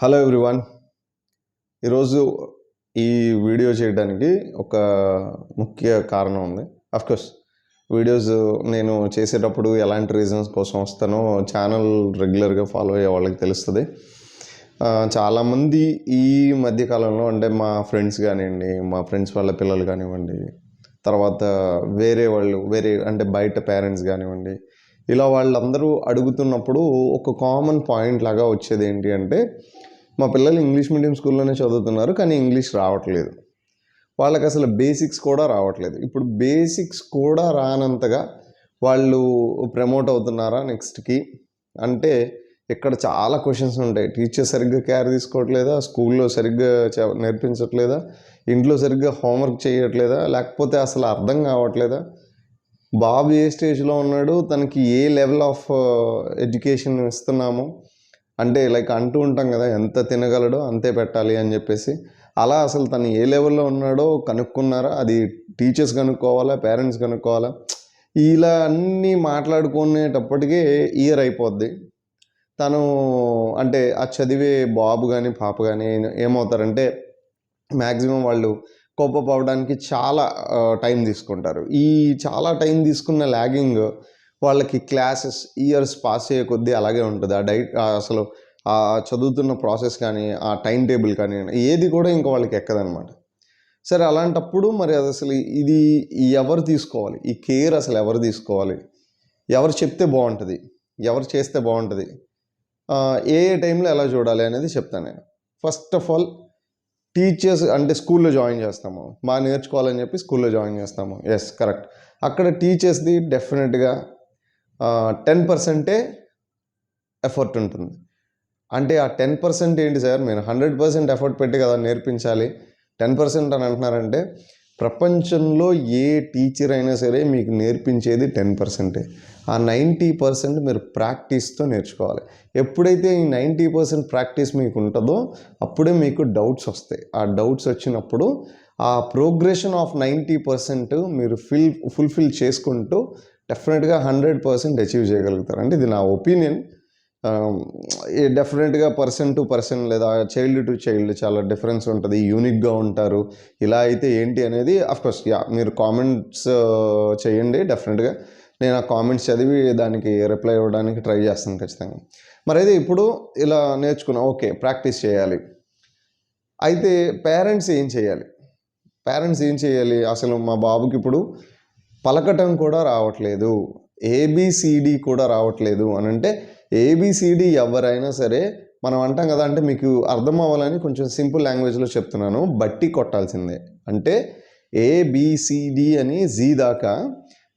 Hello everyone ఈరోజు ఈ video చేయడానికి ఒక ముఖ్య కారణం ఉంది. అఫ్కోర్స్ వీడియోస్ నేను చేసేటప్పుడు ఎలాంటి రీజన్స్ కోసం వస్తానో ఛానల్ రెగ్యులర్గా ఫాలో అయ్యే వాళ్ళకి తెలుస్తుంది. చాలామంది ఈ మధ్యకాలంలో అంటే మా ఫ్రెండ్స్ కానివ్వండి మా ఫ్రెండ్స్ వాళ్ళ పిల్లలు కానివ్వండి తర్వాత వేరే వాళ్ళు వేరే అంటే బయట పేరెంట్స్ కానివ్వండి ఇలా వాళ్ళందరూ అడుగుతున్నప్పుడు ఒక కామన్ పాయింట్ లాగా వచ్చేది ఏంటి అంటే మా పిల్లలు ఇంగ్లీష్ మీడియం స్కూల్లోనే చదువుతున్నారు కానీ ఇంగ్లీష్ రావట్లేదు. వాళ్ళకి అసలు బేసిక్స్ కూడా రావట్లేదు. ఇప్పుడు బేసిక్స్ కూడా రానంతగా వాళ్ళు ప్రమోట్ అవుతున్నారా నెక్స్ట్కి? అంటే ఇక్కడ చాలా క్వశ్చన్స్ ఉంటాయి. టీచర్ సరిగ్గా కేర్ తీసుకోవట్లేదా? స్కూల్లో సరిగ్గా నేర్పించట్లేదా? ఇంట్లో సరిగ్గా హోంవర్క్ చేయట్లేదా? లేకపోతే అసలు అర్థం కావట్లేదా? బాబు ఏ స్టేజ్లో ఉన్నాడు తనకి ఏ లెవెల్ ఆఫ్ ఎడ్యుకేషన్ ఇస్తున్నాము అంటే లైక్ అంటూ ఉంటాం కదా ఎంత తినగలడో అంతే పెట్టాలి అని చెప్పేసి అలా అసలు తను ఏ లెవెల్లో ఉన్నాడో కనుక్కున్నారా? అది టీచర్స్ కనుక్కోవాలా? పేరెంట్స్ కనుక్కోవాలా? ఇలా అన్నీ మాట్లాడుకునేటప్పటికే ఇయర్ అయిపోద్ది. తను అంటే ఆ చదివే బాబు కానీ పాప కానీ ఏమవుతారంటే మ్యాక్సిమం వాళ్ళు కోపప్ అవడానికి చాలా టైం తీసుకుంటారు. ఈ చాలా టైం తీసుకున్న ల్యాగింగ్ వాళ్ళకి క్లాసెస్ ఇయర్స్ పాస్ అయ్యే కొద్దీ అలాగే ఉంటుంది. ఆ డైట్ అసలు ఆ చదువుతున్న ప్రాసెస్ కానీ ఆ టైం టేబుల్ కానీ ఏది కూడా ఇంకా వాళ్ళకి ఎక్కదనమాట. సరే అలాంటప్పుడు మరి అది అసలు ఇది ఎవరు తీసుకోవాలి? ఈ కేర్ అసలు ఎవరు తీసుకోవాలి? ఎవరు చెప్తే బాగుంటుంది? ఎవరు చేస్తే బాగుంటుంది? ఏ ఏ టైంలో ఎలా చూడాలి అనేది చెప్తాను నేను. ఫస్ట్ ఆఫ్ ఆల్ టీచర్స్ అంటే స్కూల్లో జాయిన్ చేస్తాము. మా నేర్చుకోవాలని చెప్పి స్కూల్లో జాయిన్ చేస్తాము. ఎస్ కరెక్ట్ అక్కడ టీచర్స్ది డెఫినెట్గా టెన్ పర్సెంటే ఎఫర్ట్ ఉంటుంది. అంటే ఆ టెన్ పర్సెంట్ ఏంటి సార్? మీరు హండ్రెడ్ పర్సెంట్ ఎఫర్ట్ పెట్టి కదా నేర్పించాలి. టెన్ పర్సెంట్ అని అంటున్నారంటే ప్రపంచంలో ఏ టీచర్ అయినా సరే మీకు నేర్పించేది టెన్ పర్సెంటే. ఆ నైంటీ పర్సెంట్ మీరు ప్రాక్టీస్తో నేర్చుకోవాలి. ఎప్పుడైతే ఈ నైంటీ పర్సెంట్ ప్రాక్టీస్ మీకు ఉంటుందో అప్పుడే మీకు డౌట్స్ వస్తాయి. ఆ డౌట్స్ వచ్చినప్పుడు ఆ ప్రోగ్రెషన్ ఆఫ్ నైంటీ పర్సెంట్ మీరు ఫిల్ ఫుల్ఫిల్ చేసుకుంటూ డెఫినెట్గా హండ్రెడ్ పర్సెంట్ అచీవ్ చేయగలుగుతారు. అంటే ఇది నా ఒపీనియన్. డెఫినెట్గా పర్సన్ టు పర్సన్ లేదా చైల్డ్ టు చైల్డ్ చాలా డిఫరెన్స్ ఉంటుంది. యూనిక్గా ఉంటారు. ఇలా అయితే ఏంటి అనేది అఫ్కోర్స్ యా మీరు కామెంట్స్ చేయండి డెఫినెట్గా. నేను ఆ కామెంట్స్ చదివి దానికి రిప్లై ఇవ్వడానికి ట్రై చేస్తాను ఖచ్చితంగా. మరి అయితే ఇప్పుడు ఇలా నేర్చుకున్నాం ఓకే ప్రాక్టీస్ చేయాలి. అయితే పేరెంట్స్ ఏం చేయాలి? పేరెంట్స్ ఏం చేయాలి? అసలు మా బాబుకి ఇప్పుడు పలకటం కూడా రావట్లేదు. ఏబిసిడి కూడా రావట్లేదు అని అంటే ఏబిసిడి ఎవరైనా సరే మనం అంటాం కదా అంటే మీకు అర్థం అవ్వాలని కొంచెం సింపుల్ లాంగ్వేజ్లో చెప్తున్నాను. బట్టి కొట్టాల్సిందే. అంటే ఏబిసిడి అని జీ దాకా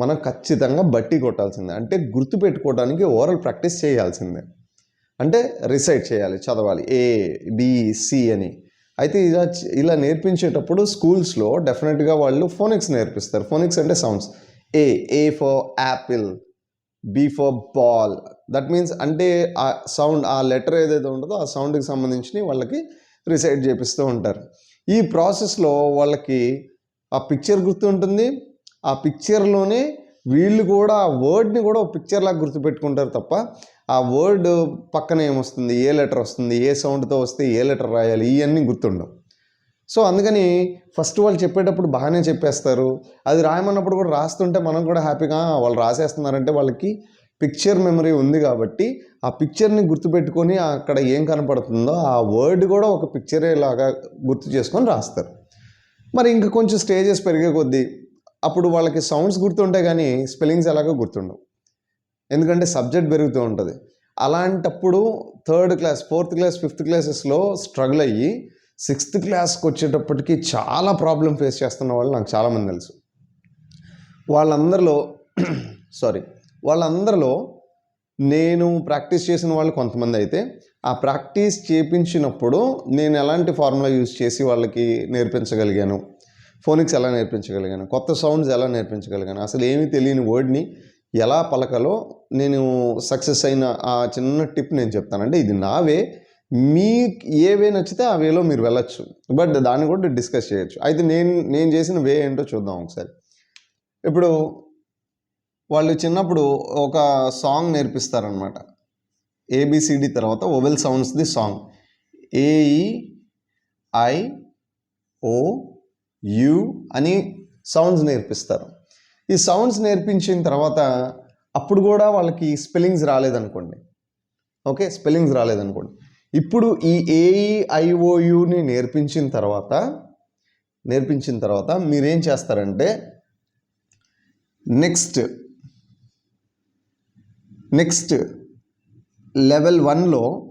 మనం ఖచ్చితంగా బట్టి కొట్టాల్సిందే. అంటే గుర్తుపెట్టుకోవడానికి ఓరల్ ప్రాక్టీస్ చేయాల్సిందే. అంటే రిసైట్ చేయాలి చదవాలి. ఏ బిసి అని. అయితే ఇలా ఇలా నేర్పించేటప్పుడు స్కూల్స్లో డెఫినెట్గా వాళ్ళు ఫోనిక్స్ నేర్పిస్తారు. ఫోనిక్స్ అంటే sounds. A A for apple B for ball. That means అంటే ఆ సౌండ్ ఆ లెటర్ ఏదైతే ఉంటుందో ఆ సౌండ్కి సంబంధించి వాళ్ళకి రిసైడ్ చేపిస్తూ ఉంటారు. ఈ ప్రాసెస్లో వాళ్ళకి ఆ పిక్చర్ గుర్తుంటుంది. ఆ పిక్చర్లోనే వీళ్ళు కూడా ఆ వర్డ్ని కూడా ఒక పిక్చర్ లాగా గుర్తుపెట్టుకుంటారు తప్ప ఆ వర్డ్ పక్కన ఏమొస్తుంది? ఏ లెటర్ వస్తుంది? ఏ సౌండ్తో వస్తే ఏ లెటర్ రాయాలి? ఇవన్నీ గుర్తుండవు. సో అందుకని ఫస్ట్ వాళ్ళు చెప్పేటప్పుడు బాగానే చెప్పేస్తారు. అది రాయమన్నప్పుడు కూడా రాస్తుంటే మనం కూడా హ్యాపీగా వాళ్ళు రాసేస్తున్నారంటే వాళ్ళకి పిక్చర్ మెమరీ ఉంది కాబట్టి ఆ పిక్చర్ని గుర్తుపెట్టుకొని అక్కడ ఏం కనపడుతుందో ఆ వర్డ్ కూడా ఒక పిక్చరే లాగా గుర్తు చేసుకొని రాస్తారు. మరి ఇంకా కొంచెం స్టేజెస్ పెరిగే కొద్దీ అప్పుడు వాళ్ళకి సౌండ్స్ గుర్తుంటాయి కానీ స్పెల్లింగ్స్ ఎలాగో గుర్తుండవు. ఎందుకంటే సబ్జెక్ట్ పెరుగుతూ ఉంటుంది. అలాంటప్పుడు third class fourth class fifth క్లాసెస్లో స్ట్రగుల్ అయ్యి సిక్స్త్ క్లాస్కి వచ్చేటప్పటికి చాలా ప్రాబ్లం ఫేస్ చేస్తున్న వాళ్ళు నాకు చాలామంది తెలుసు. వాళ్ళందరిలో సారీ వాళ్ళందరిలో నేను ప్రాక్టీస్ చేసిన వాళ్ళు కొంతమంది అయితే ఆ ప్రాక్టీస్ చేపించినప్పుడు నేను ఎలాంటి ఫార్ములా యూజ్ చేసి వాళ్ళకి నేర్పించగలిగాను? ఫోనిక్స్ ఎలా నేర్పించగలిగాను? కొత్త సౌండ్స్ ఎలా నేర్పించగలిగాను? అసలు ఏమీ తెలియని వర్డ్ని ఎలా పలకాలో నేను సక్సెస్ అయిన ఆ చిన్న టిప్ నేను చెప్తానంటే ఇది నా వే మీకు ఏ వే నచ్చితే ఆ వేలో మీరు వెళ్ళొచ్చు. బట్ దాన్ని కూడా డిస్కస్ చేయొచ్చు. అయితే నేను నేను చేసిన వే ఏంటో చూద్దాం ఒకసారి. ఇప్పుడు వాళ్ళు చిన్నప్పుడు ఒక సాంగ్ నేర్పిస్తారనమాట ఏబిసిడి తర్వాత vowel సౌండ్స్ది song A E I O U అని సౌండ్స్ నేర్పిస్తారు. ఈ సౌండ్స్ నేర్పించిన తర్వాత అప్పుడు కూడా వాళ్ళకి స్పెల్లింగ్స్ రాలేదనుకోండి. ఓకే? స్పెల్లింగ్స్ రాలేదనుకోండి. ఇప్పుడు ఈ ఏఈఐఓయుని నేర్పించిన తర్వాత నేర్పించిన తర్వాత మీరేం చేస్తారంటే నెక్స్ట్ నెక్స్ట్ లెవెల్ వన్లో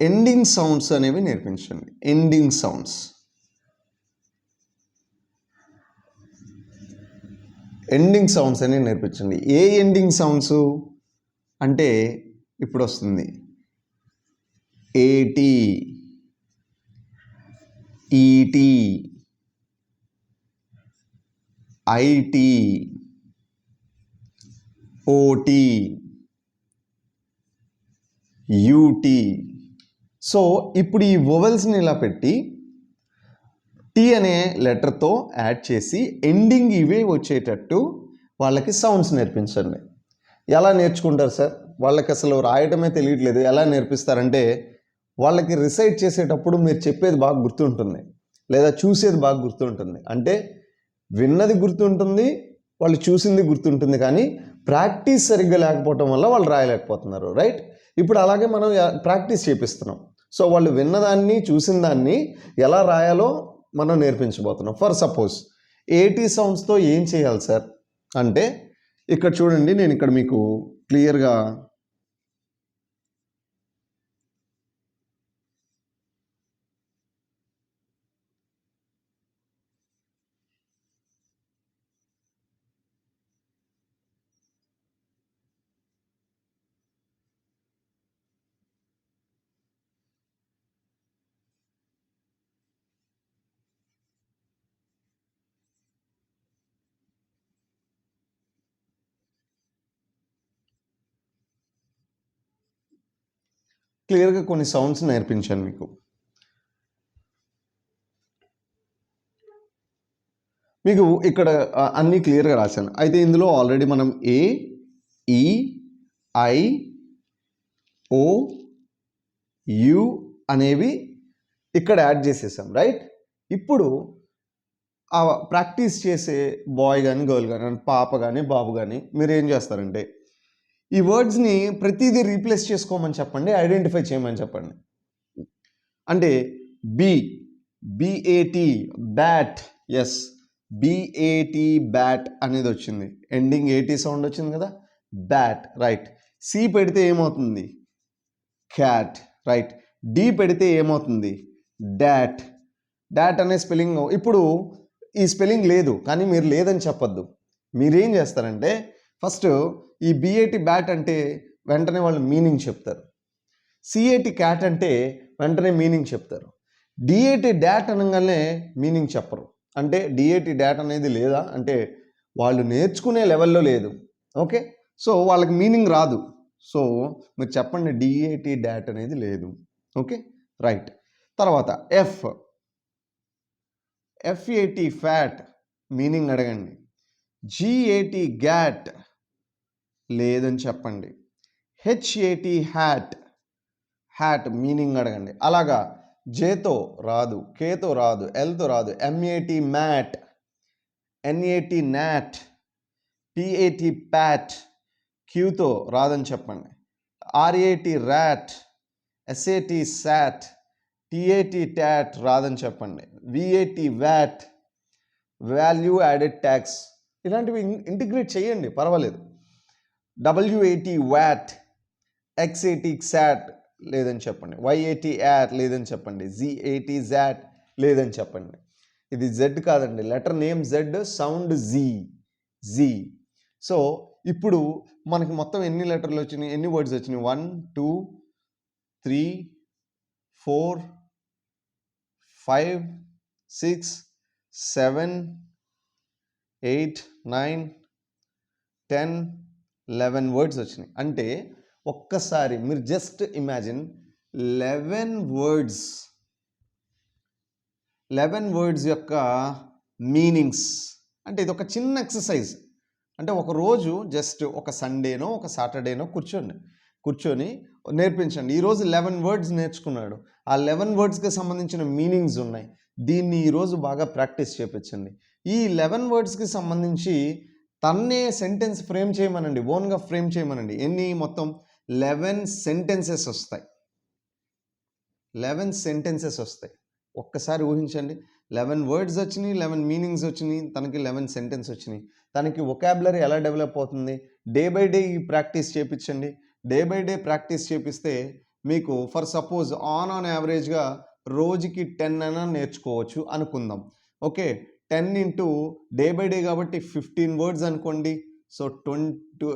ఎండింగ్ సౌండ్స్ అనేవి నేర్పించండి. ఎండింగ్ సౌండ్స్ ఎండింగ్ సౌండ్స్ అనేవి నేర్పించండి. ఏ ఎండింగ్ సౌండ్స్? అంటే ఇప్పుడు వస్తుంది ఏటి ఈటి ఐటి ఓటి యూటి సో ఇప్పుడు ఈ వొవెల్స్ని ఇలా పెట్టి టీ అనే లెటర్తో యాడ్ చేసి ఎండింగ్ ఇవే వచ్చేటట్టు వాళ్ళకి సౌండ్స్ నేర్పించండి. ఎలా నేర్చుకుంటారు సార్? వాళ్ళకి అసలు రాయటమే తెలియట్లేదు. ఎలా నేర్పిస్తారంటే వాళ్ళకి రిసైడ్ చేసేటప్పుడు మీరు చెప్పేది బాగా గుర్తుంటుంది. లేదా చూసేది బాగా గుర్తుంటుంది. అంటే విన్నది గుర్తుంటుంది వాళ్ళు చూసింది గుర్తుంటుంది కానీ ప్రాక్టీస్ సరిగ్గా లేకపోవటం వల్ల వాళ్ళు రాయలేకపోతున్నారు రైట్ ఇప్పుడు అలాగే మనం ప్రాక్టీస్ చేపిస్తున్నాం. సో వాళ్ళు విన్నదాన్ని చూసిన దాన్ని ఎలా రాయాలో మనం నేర్పించబోతున్నాం. ఫర్ సపోజ్ ఏటీ సౌండ్స్తో ఏం చేయాలి సార్? అంటే ఇక్కడ చూడండి నేను ఇక్కడ మీకు క్లియర్గా క్లియర్గా కొన్ని సౌండ్స్ నేర్పించాను మీకు. మీకు ఇక్కడ అన్నీ క్లియర్గా రాశాను. అయితే ఇందులో ఆల్రెడీ మనం ఏ ఈ ఐ ఓ యు అనేవి ఇక్కడ యాడ్ చేసేసాం రైట్? ఇప్పుడు ఆ ప్రాక్టీస్ చేసే బాయ్ కానీ గర్ల్ కానీ పాప కానీ బాబు కానీ మీరు ఏం చేస్తారంటే ఈ వర్డ్స్ని ప్రతిదీ రీప్లేస్ చేసుకోమని చెప్పండి ఐడెంటిఫై చేయమని చెప్పండి. అంటే B B A T bat yes B A T bat అనేది వచ్చింది. ఎండింగ్ ఏటీ సౌండ్ వచ్చింది కదా? బ్యాట్ రైట్ సి పెడితే ఏమవుతుంది? క్యాట్ రైట్ డి పెడితే ఏమవుతుంది? డాట్ డాట్ అనే స్పెల్లింగ్ ఇప్పుడు ఈ స్పెల్లింగ్ లేదు కానీ మీరు లేదని చెప్పొద్దు. మీరేం చేస్తారంటే ఫస్ట్ ఈ బిఏటి బ్యాట్ అంటే వెంటనే వాళ్ళు మీనింగ్ చెప్తారు. సిఏటి క్యాట్ అంటే వెంటనే మీనింగ్ చెప్తారు. డిఏటి డాట్ అనగానే మీనింగ్ చెప్పరు. అంటే డిఏటి డాట్ అనేది లేదా? అంటే వాళ్ళు నేర్చుకునే లెవెల్లో లేదు. ఓకే? సో వాళ్ళకి మీనింగ్ రాదు. సో మీరు చెప్పండి డిఏటి డాట్ అనేది లేదు. ఓకే? రైట్. తర్వాత F F A T fat meaning అడగండి. జిఏటి గ్యాట్ లేదని చెప్పండి. హెచ్ఏటి హ్యాట్ హ్యాట్ మీనింగ్ అడగండి. అలాగా జేతో రాదు కేతో రాదు ఎల్తో రాదు M A T mat N A T nat P A T pat క్యూతో రాదని చెప్పండి. R A T rat S A T sat T A T tat రాదని చెప్పండి. V A T vat value added tax ఇలాంటివి integrate చేయండి పర్వాలేదు. డబ్ల్యూఏటి VAT ఎక్స్ఏటి SAT లేదని చెప్పండి. వైఏటి at లేదని చెప్పండి. జిఏటి జాట్ లేదని చెప్పండి. ఇది జెడ్ కాదండి. Letter name Z sound Z Z so ఇప్పుడు మనకి మొత్తం ఎన్ని లెటర్లు వచ్చినాయి? ఎన్ని వర్డ్స్ వచ్చినాయి? One two three four five six seven eight nine ten eleven words వచ్చినాయి. అంటే ఒక్కసారి మీరు just imagine eleven words eleven words యొక్క మీనింగ్స్. అంటే ఇది ఒక చిన్న ఎక్సర్సైజ్. అంటే ఒక రోజు జస్ట్ ఒక సండేనో ఒక సాటర్డేనో కూర్చోండి. కూర్చొని నేర్పించండి. ఈరోజు లెవెన్ వర్డ్స్ నేర్చుకున్నాడు. ఆ లెవెన్ వర్డ్స్కి సంబంధించిన మీనింగ్స్ ఉన్నాయి. దీన్ని ఈరోజు బాగా ప్రాక్టీస్ చేయించండి ఈ లెవెన్ వర్డ్స్కి సంబంధించి తన్నే సెంటెన్స్ ఫ్రేమ్ చేయమనండి ఓన్గా ఫ్రేమ్ చేయమనండి. ఎన్ని మొత్తం? లెవెన్ సెంటెన్సెస్ వస్తాయి. లెవెన్ సెంటెన్సెస్ వస్తాయి. ఒక్కసారి ఊహించండి. లెవెన్ వర్డ్స్ వచ్చినాయి లెవెన్ మీనింగ్స్ వచ్చినాయి తనకి లెవెన్ సెంటెన్స్ వచ్చినాయి. తనకి ఒకాబులరీ ఎలా డెవలప్ అవుతుంది? డే బై డే ఈ ప్రాక్టీస్ చేపించండి. డే బై డే ప్రాక్టీస్ చేపిస్తే మీకు ఫర్ సపోజ్ ఆన్ ఆన్ యావరేజ్గా రోజుకి టెన్ అయినా నేర్చుకోవచ్చు అనుకుందాం. Okay ten into day by day కాబట్టి ఫిఫ్టీన్ వర్డ్స్ అనుకోండి. సో ట్వంటీ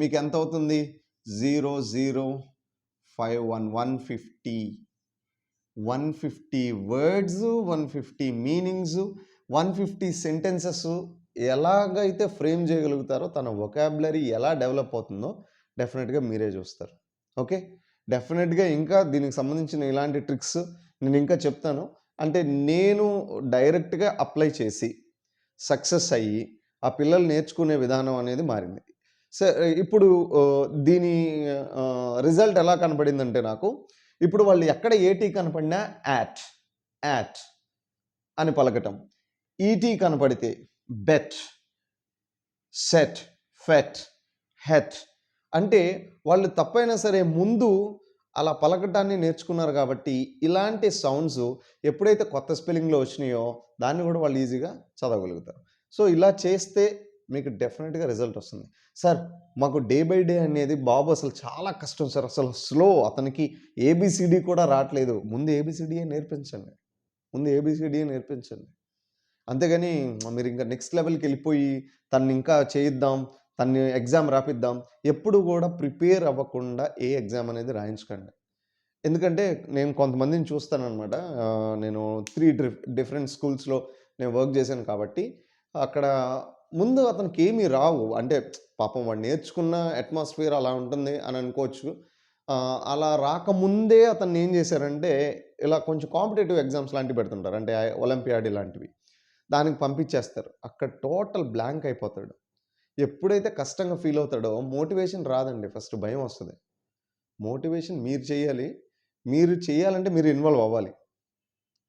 మీకు ఎంత అవుతుంది? Zero zero five one one fifty. One fifty words one fifty meanings one fifty sentences ఎలాగైతే ఫ్రేమ్ చేయగలుగుతారో తన ఒకాబులరీ ఎలా డెవలప్ అవుతుందో డెఫినెట్గా మీరే చూస్తారు. ఓకే? డెఫినెట్గా ఇంకా దీనికి సంబంధించిన ఇలాంటి ట్రిక్స్ నేను ఇంకా చెప్తాను. అంటే నేను డైరెక్ట్గా అప్లై చేసి సక్సెస్ అయ్యి ఆ పిల్లలు నేర్చుకునే విధానం అనేది మారింది. సరే ఇప్పుడు దీని రిజల్ట్ ఎలా కనపడిందంటే నాకు ఇప్పుడు వాళ్ళు ఎక్కడ ఏటీ కనపడినా యాట్ యాట్ అని పలకటం. ఈటీ కనపడితే బెట్ సెట్ ఫెట్ హెట్ అంటే వాళ్ళు తప్పైనా సరే ముందు అలా పలకటాన్ని నేర్చుకున్నారు కాబట్టి ఇలాంటి సౌండ్స్ ఎప్పుడైతే కొత్త స్పెల్లింగ్లో వచ్చినాయో దాన్ని కూడా వాళ్ళు ఈజీగా చదవగలుగుతారు. సో ఇలా చేస్తే మీకు డెఫినెట్గా రిజల్ట్ వస్తుంది. సార్ మాకు డే బై డే అనేది బాబు అసలు చాలా కష్టం సార్. అసలు స్లో. అతనికి ఏబిసిడి కూడా రావట్లేదు. ముందు ఏబిసిడియే నేర్పించండి. ముందు ఏబిసిడియే నేర్పించండి. అంతేగాని మీరు ఇంకా నెక్స్ట్ లెవెల్కి వెళ్ళిపోయి తన్ని ఇంకా చేయిద్దాం. తన్ని ఎగ్జామ్ రాపిద్దాం. ఎప్పుడు కూడా ప్రిపేర్ అవ్వకుండా ఏ ఎగ్జామ్ అనేది రాయించకండి. ఎందుకంటే నేను కొంతమందిని చూస్తానన్నమాట. నేను త్రీ డిఫరెంట్ స్కూల్స్లో నేను వర్క్ చేశాను కాబట్టి అక్కడ ముందు అతనికి ఏమీ రావు. అంటే పాపం వాడు నేర్చుకున్న అట్మాస్ఫియర్ అలా ఉంటుంది అని అనుకోవచ్చు. అలా రాకముందే అతన్ని ఏం చేశారంటే ఇలా కొంచెం కాంపిటేటివ్ ఎగ్జామ్స్ లాంటివి పెడుతుంటారు. అంటే ఒలింపియాడ్ ఇలాంటివి. దానికి పంపించేస్తారు. అక్కడ టోటల్ బ్లాంక్ అయిపోతాడు. ఎప్పుడైతే కష్టంగా ఫీల్ అవుతాడో మోటివేషన్ రాదండి. ఫస్ట్ భయం వస్తుంది. మోటివేషన్ మీరు చేయాలి. మీరు చేయాలంటే మీరు ఇన్వాల్వ్ అవ్వాలి.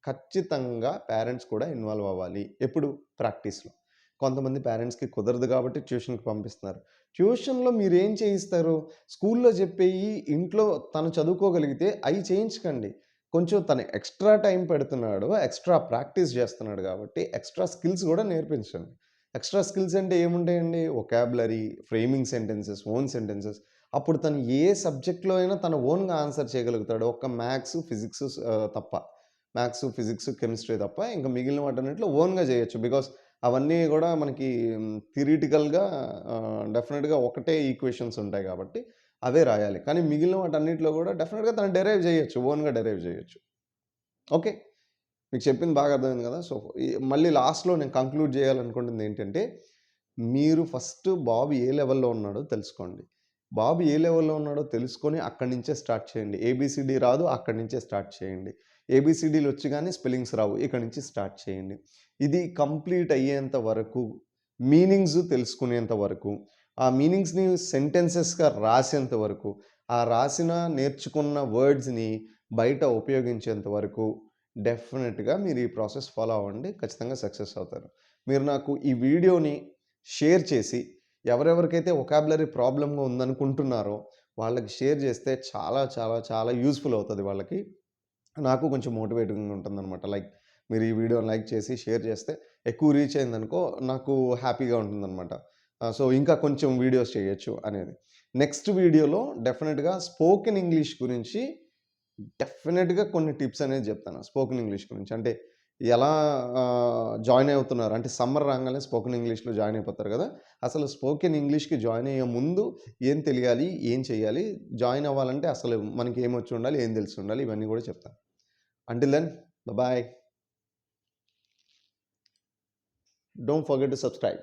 ఖచ్చితంగా పేరెంట్స్ కూడా ఇన్వాల్వ్ అవ్వాలి. ఎప్పుడు? ప్రాక్టీస్లో. కొంతమంది పేరెంట్స్కి కుదరదు కాబట్టి ట్యూషన్కి పంపిస్తున్నారు. ట్యూషన్లో మీరు ఏం చేయిస్తారు? స్కూల్లో చెప్పేయి ఇంట్లో తను చదువుకోగలిగితే అవి చేయించకండి. కొంచెం తను ఎక్స్ట్రా టైం పెడుతున్నాడు ఎక్స్ట్రా ప్రాక్టీస్ చేస్తున్నాడు కాబట్టి ఎక్స్ట్రా స్కిల్స్ కూడా నేర్పించండి. ఎక్స్ట్రా స్కిల్స్ అంటే ఏముంటాయండి? Vocabulary framing sentences own sentences. అప్పుడు తను ఏ సబ్జెక్ట్లో అయినా తన ఓన్గా ఆన్సర్ చేయగలుగుతాడు. ఒక్క మ్యాథ్స్ ఫిజిక్స్ తప్ప. మ్యాథ్స్ ఫిజిక్స్ కెమిస్ట్రీ తప్ప ఇంకా మిగిలిన వాటన్నిటిలో ఓన్గా చేయొచ్చు. బికాస్ అవన్నీ కూడా మనకి థిరిటికల్గా డెఫినెట్గా ఒకటే ఈక్వేషన్స్ ఉంటాయి కాబట్టి అవే రాయాలి. కానీ మిగిలిన వాటన్నిటిలో కూడా డెఫినెట్గా తను డెరైవ్ చేయొచ్చు. ఓన్గా డెరైవ్ చేయొచ్చు. ఓకే? మీకు చెప్పింది బాగా అర్థమైంది కదా. సో మళ్ళీ లాస్ట్లో నేను కంక్లూడ్ చేయాలనుకుంటుంది ఏంటంటే మీరు ఫస్ట్ బాబు ఏ లెవెల్లో ఉన్నాడో తెలుసుకోండి. బాబు ఏ లెవెల్లో ఉన్నాడో తెలుసుకొని అక్కడి నుంచే స్టార్ట్ చేయండి. ఏబిసిడి రాదు అక్కడి నుంచే స్టార్ట్ చేయండి. ఏబిసిడీలు వచ్చి కానీ స్పెల్లింగ్స్ రావు ఇక్కడి నుంచి స్టార్ట్ చేయండి. ఇది కంప్లీట్ అయ్యేంత వరకు మీనింగ్స్ తెలుసుకునేంత వరకు ఆ మీనింగ్స్ని సెంటెన్సెస్గా రాసేంత వరకు ఆ రాసిన నేర్చుకున్న వర్డ్స్ని బయట ఉపయోగించేంత వరకు డెఫినెట్గా మీరు ఈ ప్రాసెస్ ఫాలో అవ్వండి ఖచ్చితంగా సక్సెస్ అవుతారు. మీరు నాకు ఈ వీడియోని షేర్ చేసి ఎవరెవరికైతే ఒకాబులరీ ప్రాబ్లమ్గా ఉందనుకుంటున్నారో వాళ్ళకి షేర్ చేస్తే చాలా చాలా చాలా యూస్ఫుల్ అవుతుంది వాళ్ళకి. నాకు కొంచెం మోటివేటింగ్ ఉంటుందన్నమాట. లైక్ మీరు ఈ వీడియోని లైక్ చేసి షేర్ చేస్తే ఎక్కువ రీచ్ అయిందనుకో నాకు హ్యాపీగా ఉంటుందన్నమాట. సో ఇంకా కొంచెం వీడియోస్ చేయొచ్చు అనేది. నెక్స్ట్ వీడియోలో డెఫినెట్గా స్పోకెన్ ఇంగ్లీష్ గురించి డెఫినెట్గా కొన్ని టిప్స్ అనేది చెప్తాను స్పోకెన్ ఇంగ్లీష్ గురించి. అంటే ఎలా జాయిన్ అవుతున్నారు? అంటే సమ్మర్ రాగానే స్పోకెన్ ఇంగ్లీష్లో జాయిన్ అయిపోతారు కదా? అసలు స్పోకెన్ ఇంగ్లీష్కి జాయిన్ అయ్యే ముందు ఏం తెలియాలి? ఏం చేయాలి? జాయిన్ అవ్వాలంటే అసలు మనకి ఏం వచ్చి ఉండాలి? ఏం తెలిసి ఉండాలి? ఇవన్నీ కూడా చెప్తాను. Until then bye don't forget to subscribe